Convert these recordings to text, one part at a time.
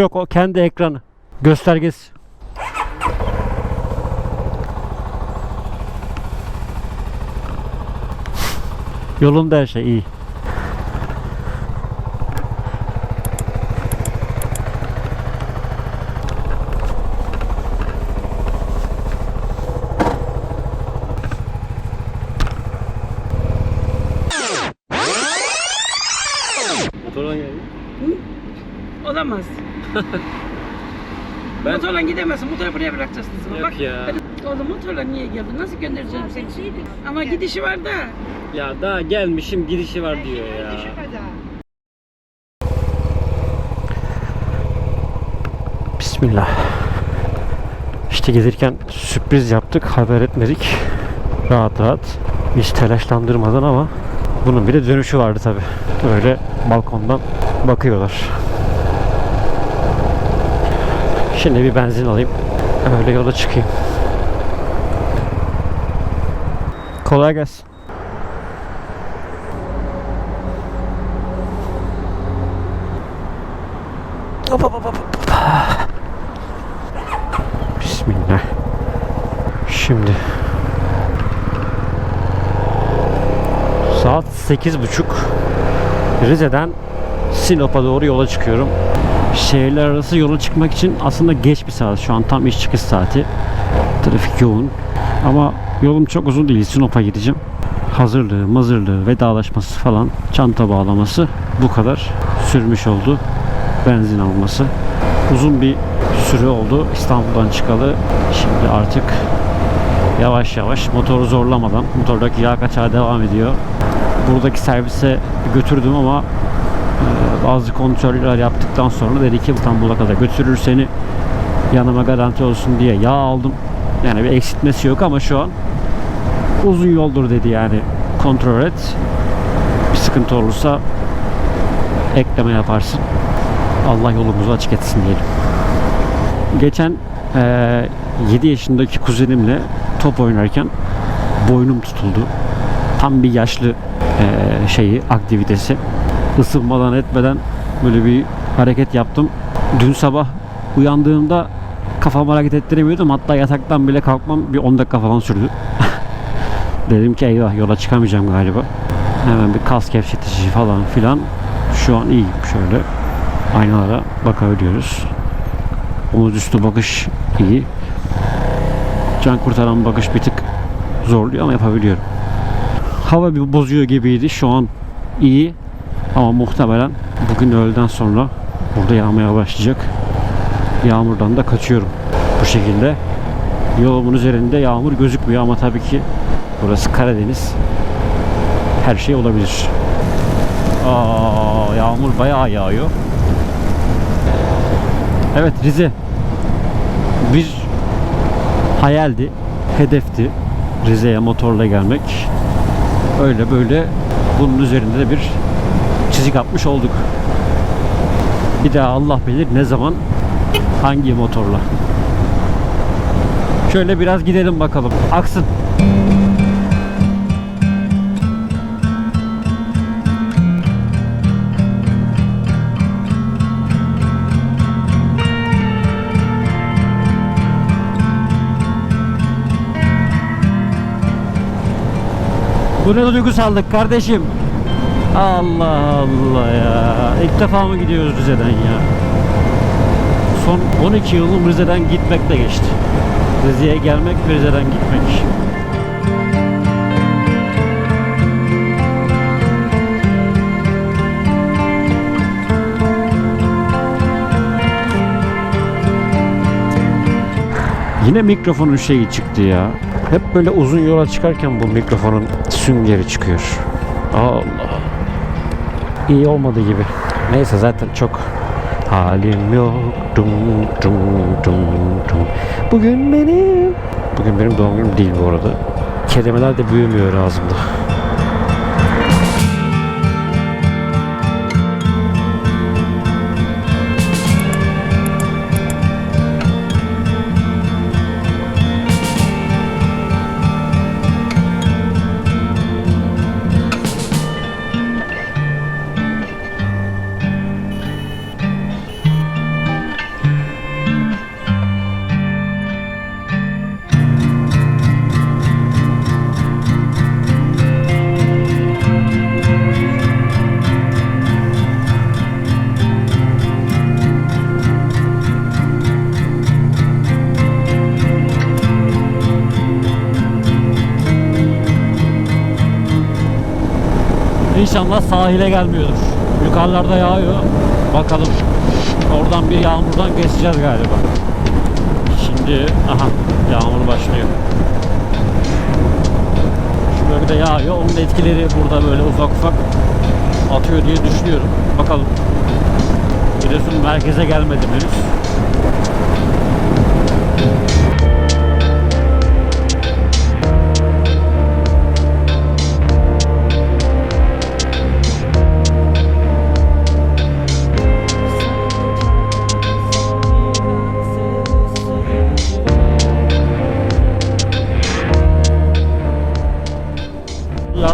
Yok o kendi ekranı. Göstergesi. Yolunda her şey iyi. Motorla geldi. Olamaz. Ben- Motorla gidemezsin. Motoru buraya bırakacaksınız. Yok Bak, ya. hadi. Oğlum motorla niye geldin? Nasıl göndereceğim seni? Ama gidişi var da. Ya daha gelmişim gidişi var diyor ya. Bismillah. İşte gelirken sürpriz yaptık, haber etmedik. Rahat rahat. Hiç telaşlandırmadan ama bunun bir de dönüşü vardı tabi. Böyle balkondan bakıyorlar. Şimdi bir benzin alayım. Öyle yola çıkayım. Kolay gelsin. Hop hop hop hop. Bismillah. Şimdi saat sekiz buçuk Rize'den Sinop'a doğru yola çıkıyorum. Şehirler arası yola çıkmak için aslında geç bir saat. Şu an tam iş çıkış saati. Trafik yoğun. Ama yolum çok uzun değil. Sinop'a gideceğim. Hazırlığı, mazırlığı, vedalaşması falan, çanta bağlaması bu kadar sürmüş oldu. Benzin alması. Uzun bir süre oldu İstanbul'dan çıkalı. Şimdi artık yavaş yavaş motoru zorlamadan motordaki yağ kaçağı devam ediyor. Buradaki servise götürdüm ama e, bazı kontroller yaptıktan sonra dedi ki İstanbul'a kadar götürür seni yanıma garanti olsun diye yağ aldım. Yani bir eksiltmesi yok ama şu an uzun yoldur dedi yani kontrol et. Bir sıkıntı olursa ekleme yaparsın. Allah yolumuzu açık etsin diyelim. Geçen eee 7 yaşındaki kuzenimle top oynarken boynum tutuldu. Tam bir yaşlı eee, şeyi aktivitesi. Isınmadan etmeden böyle bir hareket yaptım. Dün sabah uyandığımda kafamı hareket ettiremiyordum. Hatta yataktan bile kalkmam bir 10 dakika falan sürdü. Dedim ki eyvah yola çıkamayacağım galiba. Hemen bir kas gevşetici falan filan. Şu an iyiyim şöyle. Aynalara bakabiliyoruz. Omuz üstü bakış iyi. Can kurtaran bakış bir tık zorluyor ama yapabiliyorum. Hava bir bozuyor gibiydi. Şu an iyi. Ama muhtemelen bugün öğleden sonra burada yağmaya başlayacak. Yağmurdan da kaçıyorum. Bu şekilde. Yolumun üzerinde yağmur gözükmüyor ama tabii ki burası Karadeniz. Her şey olabilir. Aa, yağmur bayağı yağıyor. Evet Rize bir hayaldi, hedefti Rize'ye motorla gelmek. Öyle böyle bunun üzerinde de bir çizik atmış olduk. Bir daha Allah bilir ne zaman hangi motorla. Şöyle biraz gidelim bakalım. Aksın. Bu ne duygusallık kardeşim? Allah Allah ya. İlk defa mı gidiyoruz Rize'den ya? Son 12 yılım Rize'den gitmekle geçti. Rize'ye gelmek ve Rize'den gitmek. Yine mikrofonun şeyi çıktı ya. Hep böyle uzun yola çıkarken bu mikrofonun süngeri çıkıyor. Allah. İyi olmadı gibi. Neyse zaten çok halim yok. Dum dum dum dum. Bugün benim. Bugün benim doğum günüm değil bu arada. Kelimeler de büyümüyor ağzımda. İnşallah sahile gelmiyordur. Yukarılarda yağıyor. Bakalım. Oradan bir yağmurdan geçeceğiz galiba. Şimdi aha yağmur başlıyor. Şu bölgede yağıyor. Onun etkileri burada böyle ufak ufak atıyor diye düşünüyorum. Bakalım. Giresun merkeze gelmedim henüz.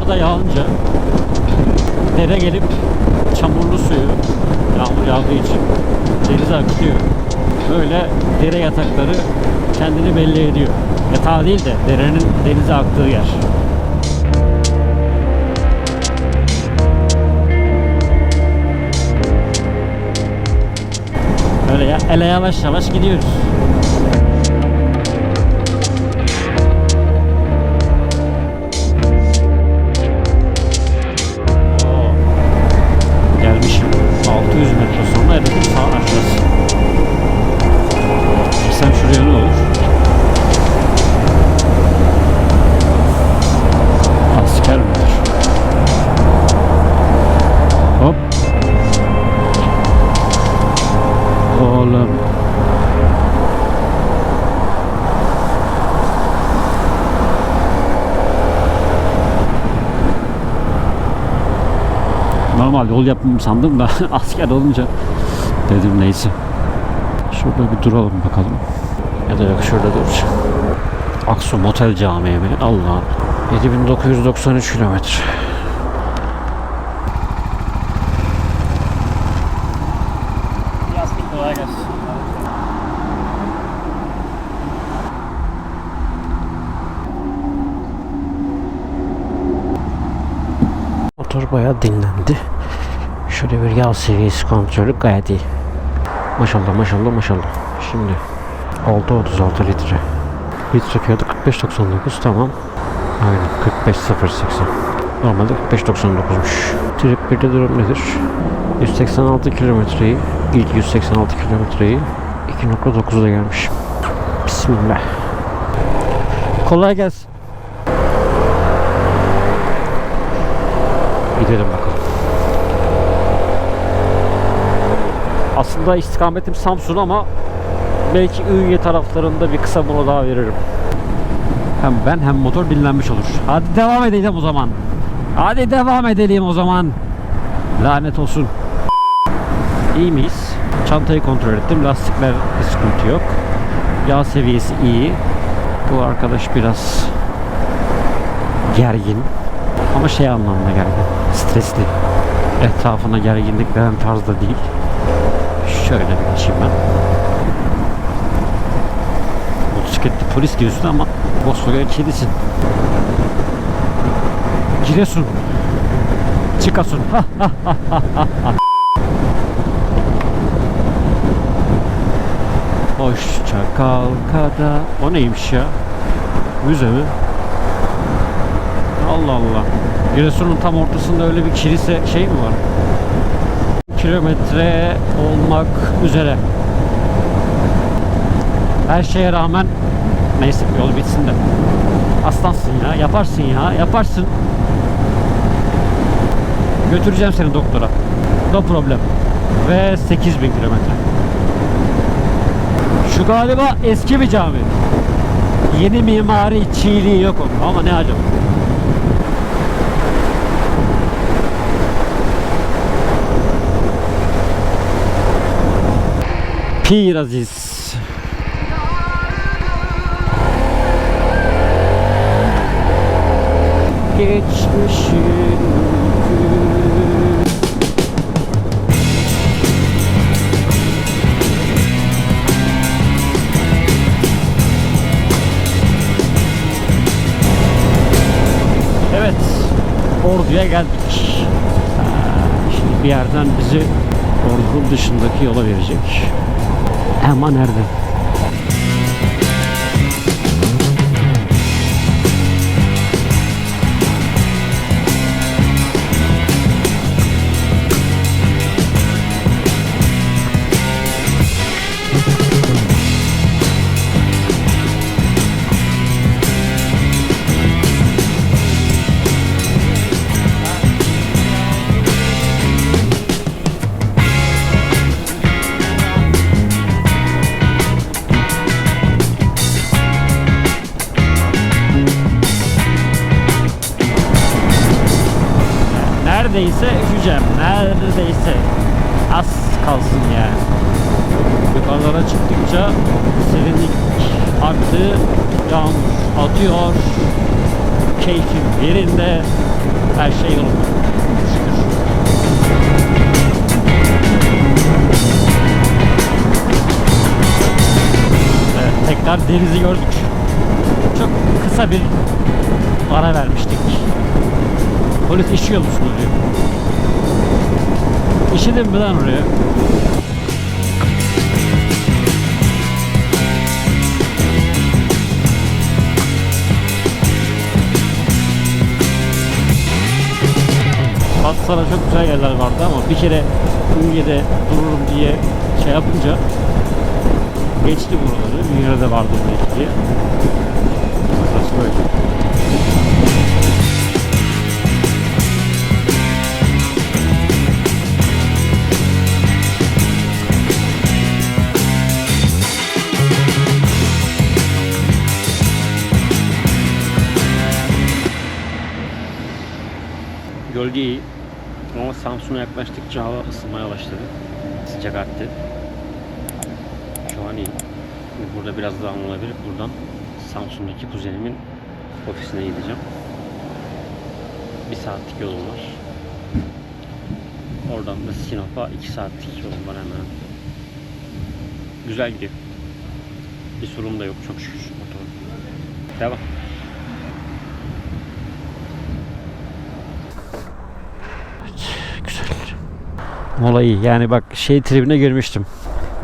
Yıllarda yağınca dere gelip çamurlu suyu yağmur yağdığı için denize akıtıyor. Böyle dere yatakları kendini belli ediyor. Yatağı değil de derenin denize aktığı yer. Öyle ya, ele yavaş yavaş gidiyoruz. Normal yol yapımı sandım da asker olunca dedim neyse. Şurada bir duralım bakalım. Ya da yok şurada duracağım. Aksu Motel Camii mi? Allah. 7993 kilometre. Yasmin kolay gelsin. Motor bayağı dinlendi. Şöyle bir yağ seviyesi kontrolü gayet iyi. Maşallah maşallah maşallah. Şimdi 6.36 litre. Litre fiyatı 45.99 tamam. Aynen 45.080. Normalde 45.99'muş. Trip 1'de durum nedir? 186 kilometreyi, ilk 186 kilometreyi 2.9'da gelmiş. Bismillah. Kolay gelsin. Gidelim bakalım. Aslında istikametim Samsun ama belki Ünye taraflarında bir kısa mola daha veririm. Hem ben hem motor dinlenmiş olur. Hadi devam edelim o zaman. Hadi devam edelim o zaman. Lanet olsun. İyi miyiz? Çantayı kontrol ettim. Lastikler sıkıntı yok. Yağ seviyesi iyi. Bu arkadaş biraz gergin. Ama şey anlamda gergin. Stresli. Etrafına gerginlik veren tarzda değil. Şöyle bir geçeyim ben. Motosikletli polis diyorsun ama Volkswagen kedisin. Giresun. Çıkasun. Hoşça kal kada. O neymiş ya? Müze mi? Allah Allah. Giresun'un tam ortasında öyle bir kilise şey mi var? Kilometre olmak üzere. Her şeye rağmen neyse yol bitsin de. Aslansın ya, yaparsın ya, yaparsın. Götüreceğim seni doktora. No problem. Ve 8000 kilometre. Şu galiba eski bir cami. Yeni mimari çiğliği yok ama ne acaba. Pir Aziz. Geçmişin Evet, Ordu'ya geldik. Ha, Şimdi bir yerden bizi Ordu'nun dışındaki yola verecek. Ama nerede? Keyfim yerinde. Her şey yolunda. Tekrar denizi gördük. Çok kısa bir ara vermiştik. Polis işiyor musunuz diyor. İşedin mi lan oraya? Patsa'da çok güzel yerler vardı ama bir kere Ünye'de dururum diye şey yapınca geçti buraları. Ünye'de de vardı belki diye. Burası böyle. Gölge. Samsun'a yaklaştıkça hava ısınmaya başladı. Sıcak arttı. Şu an iyi. Burada biraz daha olabilir. Buradan Samsun'daki kuzenimin ofisine gideceğim. Bir saatlik yolum var. Oradan da Sinop'a iki saatlik yolum var hemen. Güzel gidiyor. Bir sorun da yok çok şükür. Devam. Mola iyi. Yani bak şey tribine girmiştim.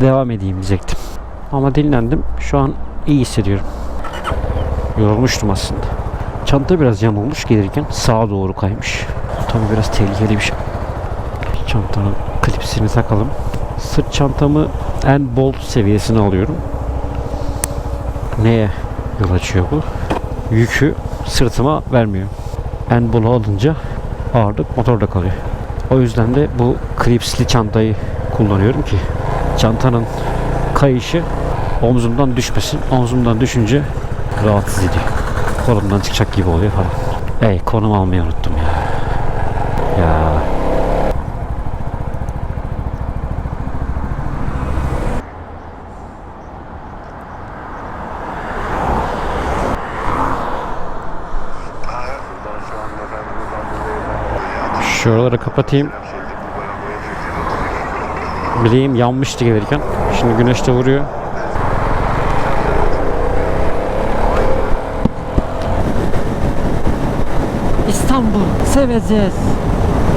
Devam edeyim diyecektim. Ama dinlendim. Şu an iyi hissediyorum. Yorulmuştum aslında. Çanta biraz yamulmuş gelirken sağa doğru kaymış. Tabii biraz tehlikeli bir şey. Çantanın klipsini takalım. Sırt çantamı en bolt seviyesine alıyorum. Neye yol açıyor bu? Yükü sırtıma vermiyor. En bolu alınca ağırlık motorda kalıyor. O yüzden de bu klipsli çantayı kullanıyorum ki çantanın kayışı omzumdan düşmesin. Omzumdan düşünce rahatsız ediyor. Kolumdan çıkacak gibi oluyor falan. Ey konum almayı unuttum ya. Şuraları kapatayım. Bileğim yanmıştı gelirken. Şimdi güneş de vuruyor. İstanbul seveceğiz.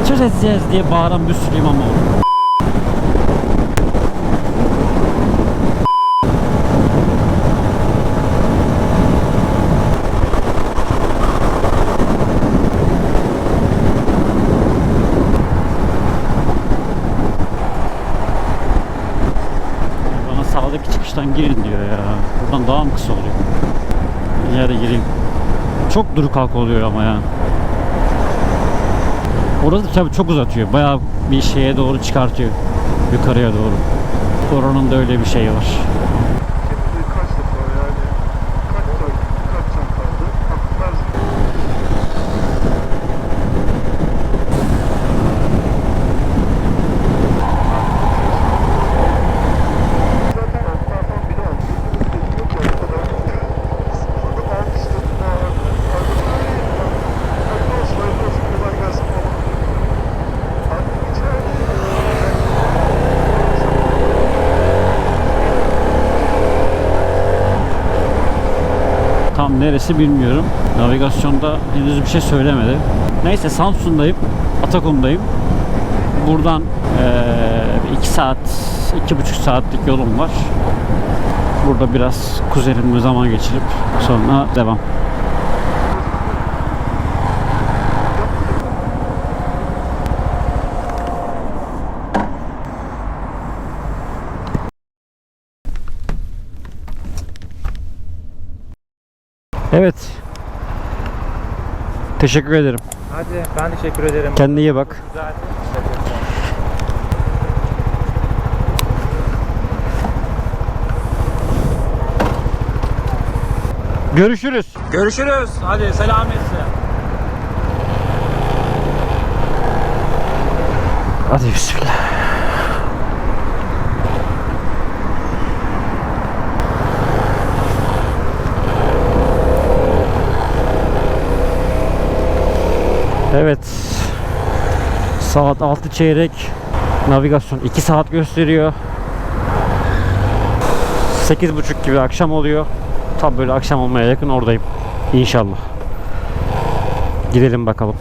Çözeceğiz diye bağıran bir sürü imam oldu. Bana sağdaki çıkıştan girin diyor ya. Buradan daha mı kısa oluyor? Yere gireyim. Çok duru kalk oluyor ama ya. Orası tabii çok uzatıyor. Bayağı bir şeye doğru çıkartıyor. Yukarıya doğru. Oranın da öyle bir şeyi var. Şimdi kaç defa yani kaç tane kaç tane kaldı? Akmaz. Zaten altlardan biri aldı. Yok ya o kadar. Sonra almıştı. Hayırlı olsun, hayırlı olsun, kolay gelsin falan. Artık içeride Tam neresi bilmiyorum. Navigasyonda henüz bir şey söylemedi. Neyse Samsun'dayım. Atakum'dayım. Buradan 2 saat, iki buçuk saatlik yolum var. Burada biraz kuzenimle zaman geçirip sonra devam. Evet. Teşekkür ederim. Hadi ben teşekkür ederim. Kendine iyi bak. Güzel. Görüşürüz. Görüşürüz. Hadi selametle. Hadi bismillah. Evet. Saat 6 çeyrek. Navigasyon 2 saat gösteriyor. 8.30 gibi akşam oluyor. Tam böyle akşam olmaya yakın oradayım. İnşallah. Gidelim bakalım.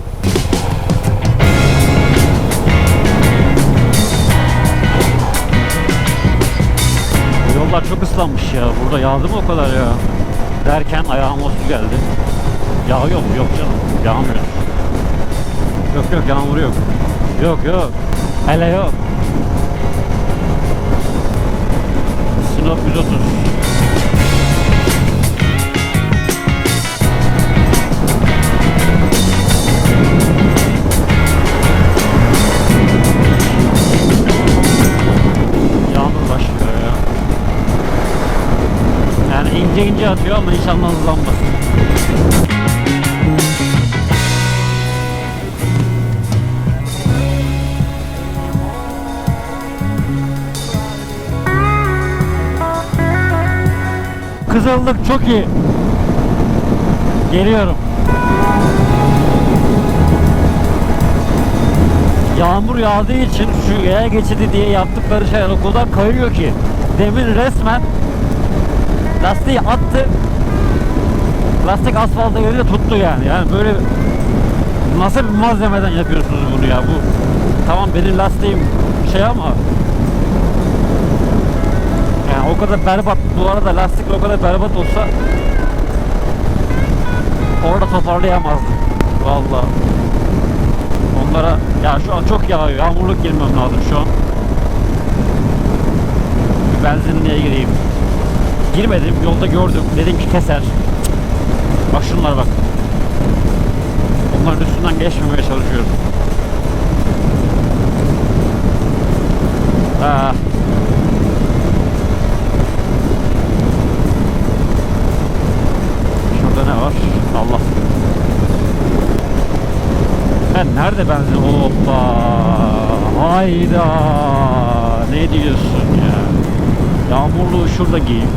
Yollar çok ıslanmış ya. Burada yağdı mı o kadar ya? Derken ayağıma su geldi. Yağıyor mu? Yok canım. Yağmıyor. Yok yok yağmur yok. Yok yok. Hele yok. Sinop 130. Yağmur başlıyor ya. Yani ince ince atıyor ama inşallah hızlanmasın. Kızıllık çok iyi. Geliyorum. Yağmur yağdığı için şu yaya geçidi diye yaptıkları şeyler o kadar kayıyor ki. Demin resmen lastiği attı. Lastik asfalta göre tuttu yani. Yani böyle nasıl bir malzemeden yapıyorsunuz bunu ya? Bu tamam benim lastiğim şey ama o kadar berbat bu arada lastik o kadar berbat olsa orada toparlayamazdım. Vallahi. Onlara ya şu an çok yağıyor. Yağmurluk girmem lazım şu an. Bir benzinliğe gireyim. Girmedim. Yolda gördüm. Dedim ki keser. Bak şunlara bak. Onların üstünden geçmemeye çalışıyorum. Ah. Nerede benzin? Hoppa. Hayda. Ne diyorsun ya? Yağmurluğu şurada giyeyim.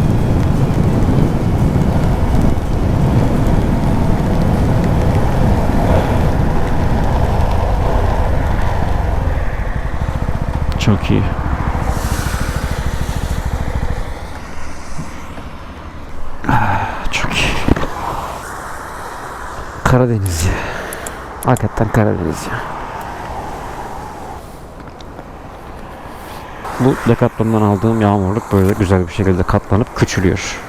Çok iyi. Ah, Çok iyi. Karadeniz. Hakikaten Karadeniz ya. Bu Decathlon'dan aldığım yağmurluk böyle güzel bir şekilde katlanıp küçülüyor.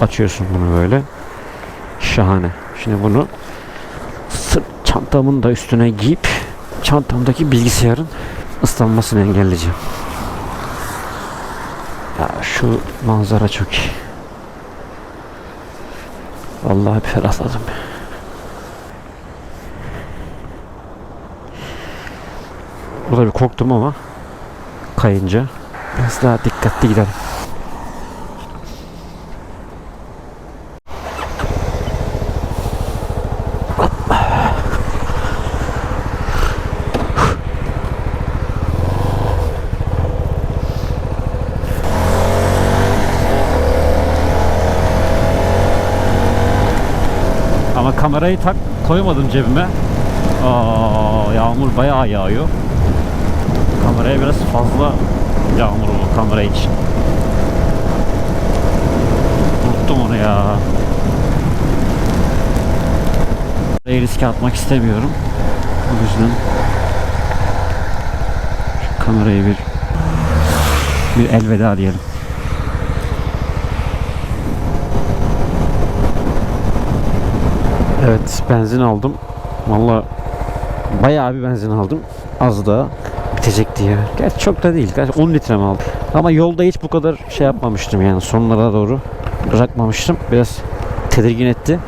Açıyorsun bunu böyle. Şahane. Şimdi bunu sırt çantamın da üstüne giyip çantamdaki bilgisayarın ıslanmasını engelleyeceğim. Ya şu manzara çok iyi. Vallahi ferahladım. Burada bir korktum ama kayınca biraz daha dikkatli gidelim. Ama kamerayı tak koymadım cebime. Aa, yağmur bayağı yağıyor. Kameraya biraz fazla yağmur bu kamera için. Unuttum onu ya. Burayı riske atmak istemiyorum. O yüzden şu kamerayı bir bir elveda diyelim. Evet benzin aldım. Valla bayağı bir benzin aldım. Az da bitecek diye. Gerçi çok da değil. Gerçi 10 litre mi aldım? Ama yolda hiç bu kadar şey yapmamıştım yani sonlara doğru bırakmamıştım. Biraz tedirgin etti.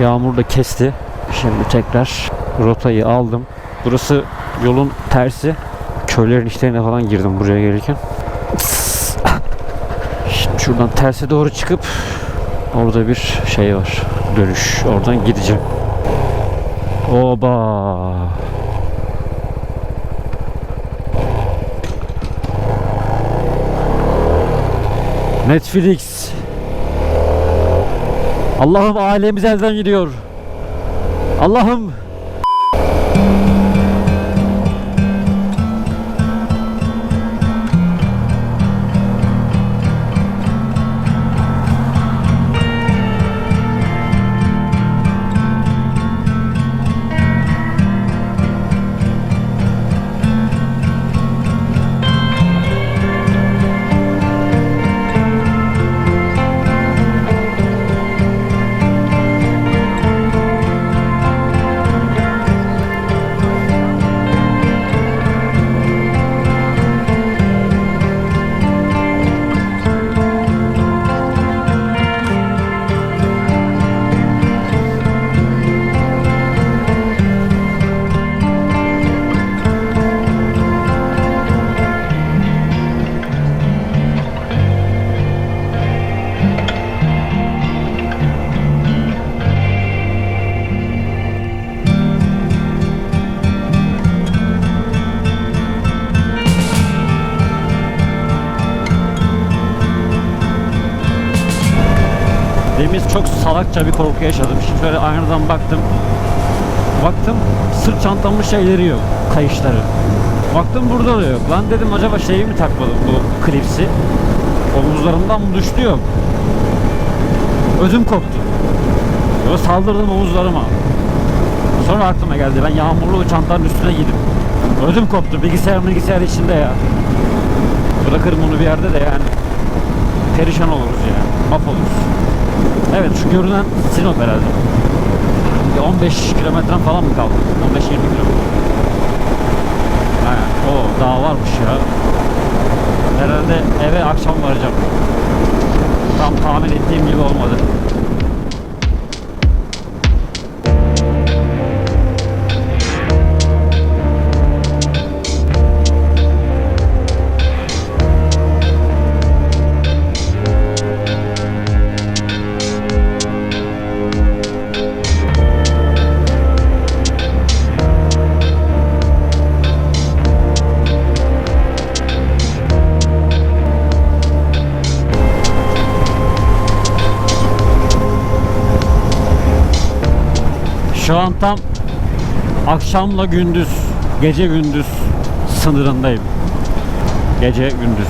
Yağmur da kesti. Şimdi tekrar rotayı aldım. Burası yolun tersi. Köylerin içlerine falan girdim buraya gelirken. Şimdi şuradan terse doğru çıkıp orada bir şey var. Dönüş. Oradan gideceğim. Oba. Netflix. Allah'ım ailemiz elden gidiyor. Allah'ım. Demin çok salakça bir korku yaşadım. Şimdi şöyle aynadan baktım. Baktım sırt çantamın şeyleri yok. Kayışları. Baktım burada da yok. Lan dedim acaba şeyi mi takmadım bu klipsi? Omuzlarımdan mı düştü yok. Ödüm koptu. Yo saldırdım omuzlarıma. Sonra aklıma geldi. Ben yağmurlu çantanın üstüne giydim. Ödüm koptu. Bilgisayar bilgisayar içinde ya. Bırakırım onu bir yerde de yani. Perişan oluruz ya. Mahvoluruz. Evet şu görünen Sinop herhalde. Bir 15 kilometre falan mı kaldı? 15-20 kilometre. Ha, o daha varmış ya. Herhalde eve akşam varacağım. Tam tahmin ettiğim gibi olmadı. Şu an tam akşamla gündüz, gece gündüz sınırındayım. Gece gündüz.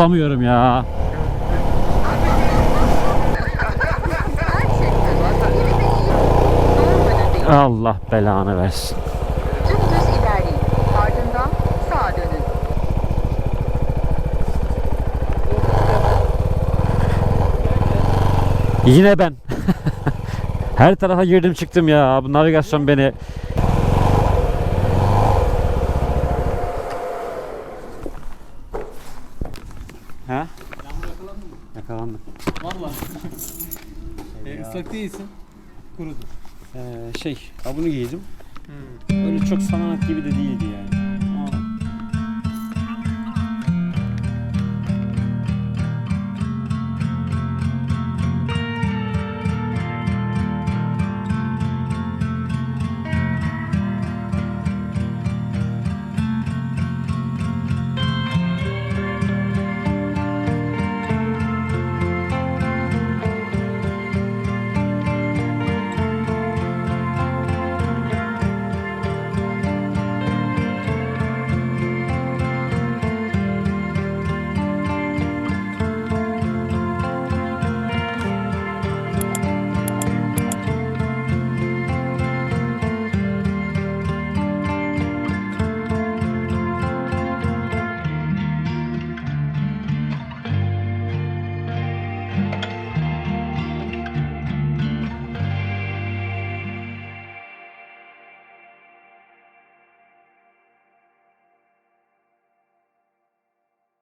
Bulamıyorum ya. Allah belanı versin. Dümdüz ilerleyin. Ardından sağa dönün. Yine ben. Her tarafa girdim çıktım ya. Bu navigasyon beni